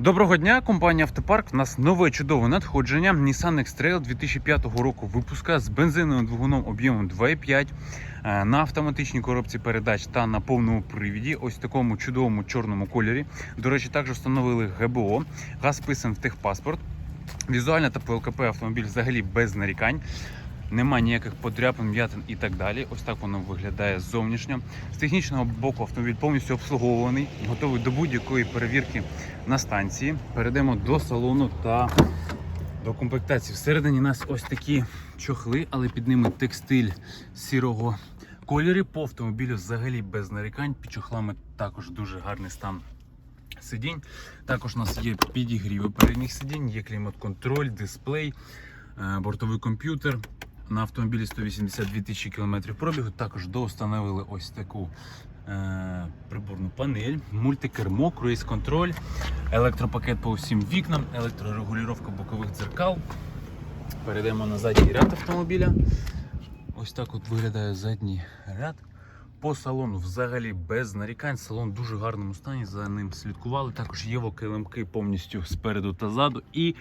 Доброго дня, компанія Автопарк. У нас нове чудове надходження. Nissan X-Trail 2005 року випуска з бензиновим двигуном об'ємом 2,5 е, на автоматичній коробці передач та на повному привіді. Ось в такому чудовому чорному кольорі. До речі, також встановили ГБО, газ вписан в техпаспорт. Візуально та по ЛКП автомобіль взагалі без нарікань. Нема ніяких подряпин, м'ятин і так далі. Ось так воно виглядає зовнішньо. З технічного боку автомобіль повністю обслуговуваний, готовий до будь-якої перевірки на станції. Перейдемо до салону та до комплектації. Всередині нас ось такі чохли, але під ними текстиль сірого кольору. По автомобілю взагалі без нарікань. Під чохлами також дуже гарний стан сидінь. Також у нас є підігріви передніх сидінь, є клімат-контроль, дисплей, е, бортовий комп'ютер. На автомобілі 182 тисячі кілометрів пробігу. Також доустановили ось таку е, приборну панель, мультикермо, круїз-контроль, електропакет по всім вікнам, електрорегулювання бокових дзеркал. Перейдемо на задній ряд автомобіля. Ось так от виглядає задній ряд. По салону взагалі без нарікань. Салон в дуже гарному стані. За ним слідкували. Також є килимки повністю спереду та ззаду. І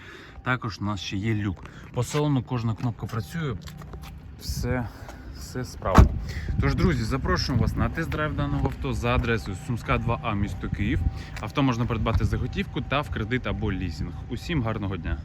також у нас ще є люк. По салону кожна кнопка працює. Все, все справно. Тож, друзі, запрошуємо вас на тест-драйв даного авто за адресою Сумська 2А, місто Київ. Авто можна придбати за готівку та в кредит або лізинг. Усім гарного дня!